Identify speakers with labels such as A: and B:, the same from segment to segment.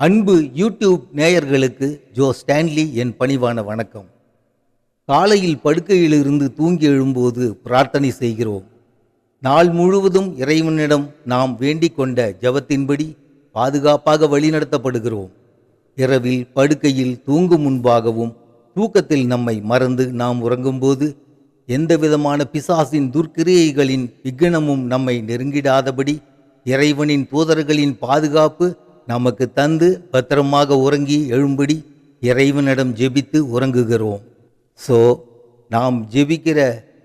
A: அன்பு யூடியூப் நேயர்களுக்கு Joe Stanley என் பணிவான வணக்கம். காலையில் படுக்கையிலிருந்து தூங்கி எழும்போது பிரார்த்தனை செய்கிறோம். நாள் முழுவதும் இறைவனிடம் நாம் வேண்டிக் கொண்ட ஜெபத்தின்படி பாதுகாப்பாக வழிநடத்தப்படுகிறோம். இரவில் படுக்கையில் தூங்கும் முன்பாகவும் தூக்கத்தில் நம்மை மறந்து நாம் உறங்கும்போது எந்தவிதமான பிசாசின் துர்க்கிரியைகளின் விக்னமும் நம்மை நெருங்கிடாதபடி இறைவனின் தூதர்களின் பாதுகாப்பு நமக்கு தந்து பத்திரமாக உறங்கி எழும்படி இறைவனிடம் ஜெபித்து உறங்குகிறோம். ஸோ நாம் ஜெபிக்கிற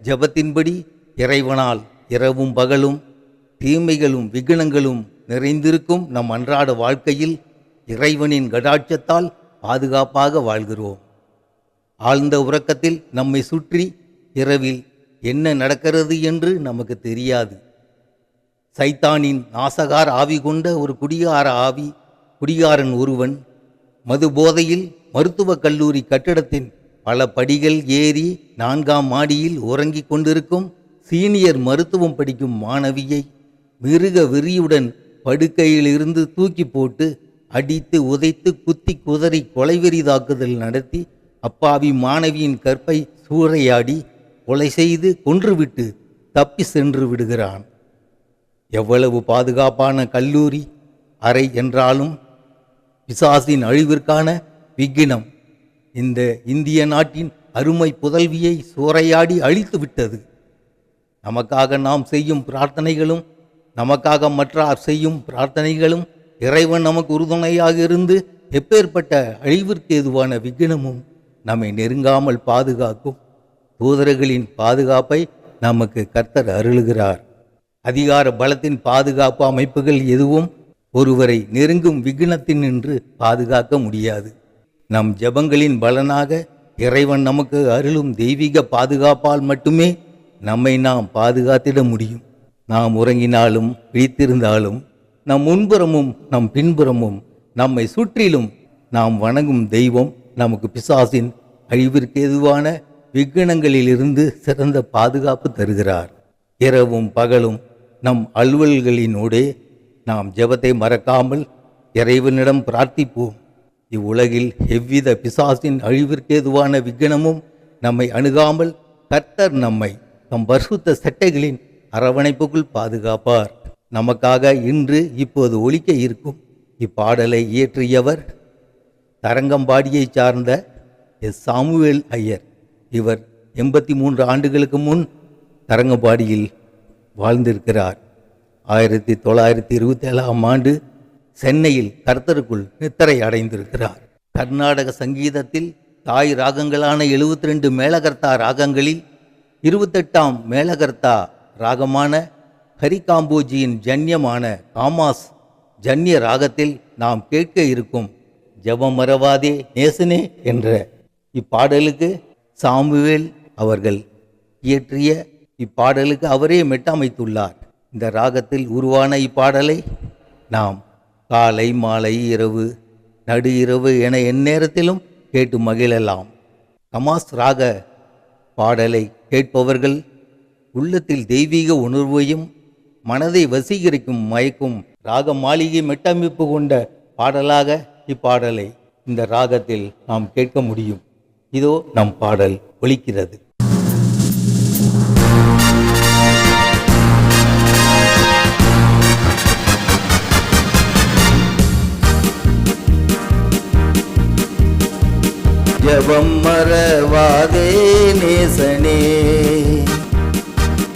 A: ஜெபத்தின்படி இறைவனால் இரவும் பகலும் தீமைகளும் விக்னங்களும் நிறைந்திருக்கும் நம் அன்றாட வாழ்க்கையில் இறைவனின் கடாட்சத்தால் பாதுகாப்பாக வாழ்கிறோம். ஆழ்ந்த உறக்கத்தில் நம்மை சுற்றி இரவில் என்ன நடக்கிறது என்று நமக்கு தெரியாது. சைத்தானின் நாசகார் ஆவி கொண்ட ஒரு குடிகார ஆவி குடிகாரன் ஒருவன் மது போதையில் மருத்துவக் கல்லூரி கட்டிடத்தின் பல படிகள் ஏறி நான்காம் மாடியில் உறங்கிக் கொண்டிருக்கும் சீனியர் மருத்துவம் படிக்கும் மாணவியை மிருக வெறியுடன் படுக்கையிலிருந்து தூக்கி போட்டு அடித்து உதைத்து குத்தி குதறி கொலைவெறி தாக்குதல் நடத்தி அப்பாவி மாணவியின் கற்பை சூறையாடி கொலை செய்து கொன்றுவிட்டு தப்பி சென்று விடுகிறான். எவ்வளவு பாதுகாப்பான கல்லூரி அறை என்றாலும் பிசாசின் அழிவிற்கான விக்கினம். இந்த இந்திய நாட்டின் அருமை புதல்வியை சூறையாடி அழித்து விட்டது நமக்காக நாம் செய்யும் பிரார்த்தனைகளும் நமக்காக மற்றார் செய்யும் பிரார்த்தனைகளும் இறைவன் நமக்கு உறுதுணையாக இருந்து எப்பேற்பட்ட அழிவிற்கு எதுவான விக்கினமும் நம்மை நெருங்காமல் பாதுகாக்கும். தூதர்களின் பாதுகாப்பை நமக்கு கர்த்தர் அருளுகிறார். அதிகார பலத்தின் பாதுகாப்பு அமைப்புகள் எதுவும் ஒருவரை நெருங்கும் விக்னத்தின் நின்று பாதுகாக்க முடியாது. நம் ஜெபங்களின் பலனாக இறைவன் நமக்கு அருளும் தெய்வீக பாதுகாப்பால் மட்டுமே நம்மை நாம் பாதுகாத்திட முடியும். நாம் உறங்கினாலும் விழித்திருந்தாலும் நம் முன்புறமும் நம் பின்புறமும் நம்மை சுற்றிலும் நாம் வணங்கும் தெய்வம் நமக்கு பிசாசின் அழிவிற்கு எதுவான விக்னங்களிலிருந்து சிறந்த பாதுகாப்பு தருகிறார். இரவும் பகலும் நம் அலுவல்களினூடே நாம் ஜெபத்தை மறக்காமல் இறைவனிடம் பிரார்த்திப்போம். இவ்வுலகில் எவ்வித பிசாசின் அழிவிற்கு எதுவான விக்னமும் நம்மை அணுகாமல் கர்த்தர் நம்மை தம் பரிசுத்த சட்டைகளின் அரவணைப்புக்குள் பாதுகாப்பார். நமக்காக இன்று இப்போது ஒழிக்க இருக்கும் இப்பாடலை இயற்றியவர் தரங்கம்பாடியைச் சார்ந்த எஸ். சாமுவேல் ஐயர். இவர் எண்பத்தி மூன்று ஆண்டுகளுக்கு முன் தரங்கம்பாடியில் வாழ்ந்திருக்கிறார். ஆயிரத்தி தொள்ளாயிரத்தி இருபத்தி ஏழாம் ஆண்டு சென்னையில் கர்த்தருக்குள் நித்திரை அடைந்திருக்கிறார். கர்நாடக சங்கீதத்தில் தாய் ராகங்களான எழுபத்தி ரெண்டு மேலகர்த்தா ராகங்களில் இருபத்தெட்டாம் மேலகர்த்தா ராகமான ஹரிகாம்போஜியின் ஜன்யமான காமாஸ் ஜன்ய ராகத்தில் நாம் கேட்க இருக்கும் ஜபம் மறவாதே நேசனே என்ற இப்பாடலுக்கு சாமுவேல் அவர்கள் இயற்றிய இப்பாடலுக்கு அவரே மெட்டமைத்துள்ளார். இந்த ராகத்தில் உருவான இப்பாடலை நாம் காலை மாலை இரவு நடு இரவு என எந்நேரத்திலும் கேட்டு மகிழலாம். தமாஸ் ராக பாடலை கேட்பவர்கள் உள்ளத்தில் தெய்வீக உணர்வையும் மனதை வசீகரிக்கும் மயக்கும் ராக மாளிகை மெட்டமைப்பு கொண்ட பாடலாக இப்பாடலை இந்த ராகத்தில் நாம் கேட்க முடியும். இதோ நம் பாடல் ஒலிக்கிறது. ஜபம் மறவாதே நேசனே.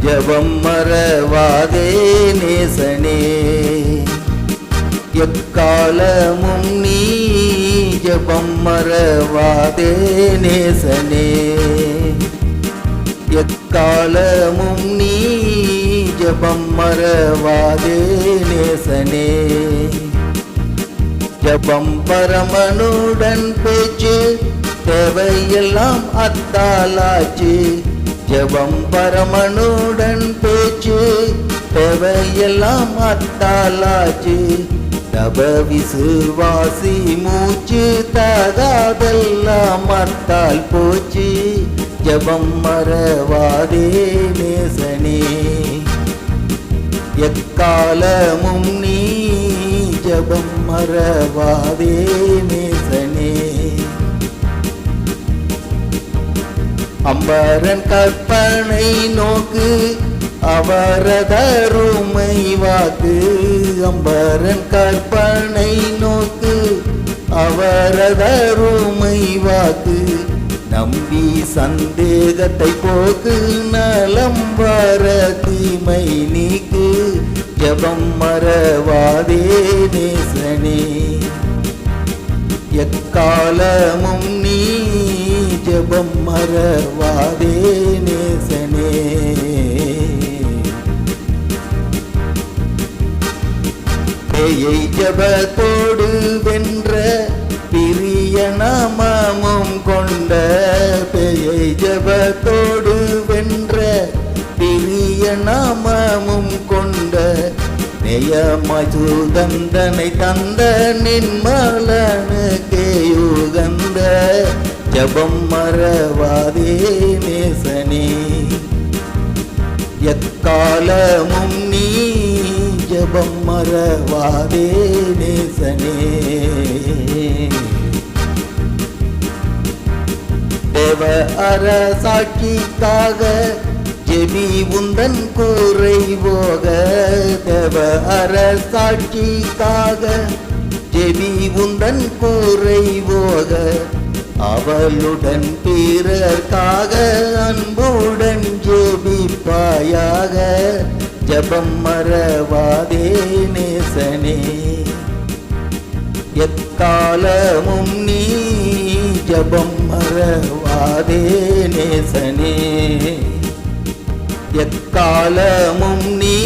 A: ஜபம் மறவாதே நேசனே. எக்காலமும் நீ ஜபம் மறவாதே நேசனே. எக்காலமும் நீ ஜபம் மறவாதே நேசனே. ஜபம் பரமனுடன் பேச்சு தேவையெல்லாம் அத்தாலாச்சு. ஜபம் பரமனுடன் பேச்சு தேவையெல்லாம் அத்தாலாச்சு. தப விசுவாசி மூச்சு தகாதெல்லாம் அத்தால் போச்சு. ஜபம் மறவாதே நேசனே. எக்காலமும் நீ ஜபம் மறவாதே நேசனே. அம்பரன் கற்பனை நோக்கு அவரதருமை வாக்கு. அம்பரன் கற்பனை நோக்கு அவரதருமை வாக்கு. நம்பி சந்தேகத்தை போக்கு நலம் வர தீமை நீக்கு. ஜபம் மறவாதே நேசனே. எக்காலமும் மறவாதே நேசனே. பேயை ஜபத்தோடு வென்ற பிரிய நாமமும் கொண்ட பேயை ஜபத்தோடு வென்ற பிரிய நாமமும் கொண்ட நேயமாய் மதுதந்தனை தந்த நின்மலனுக்கே யுகந்த ஜபம் மறவாதே நேசனே. எக்காலமும் நீ ஜபம் மறவாதே நேசனே. தேவ அரசாட்சிக்காக ஜெபி உந்தன் கூரை போக. தேவ அரசாட்சிக்காக ஜெபி உந்தன் கூரை போக. அவளுடன் பிறர்க்காக அன்புடன் ஜெபிப்பாயாக. ஜபம் மறவாதே நேசனே. எக்காலமும் நீ ஜபம் மறவாதே நேசனே. எக்காலமும் நீ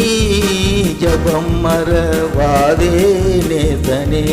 A: ஜபம் மறவாதே நேசனே.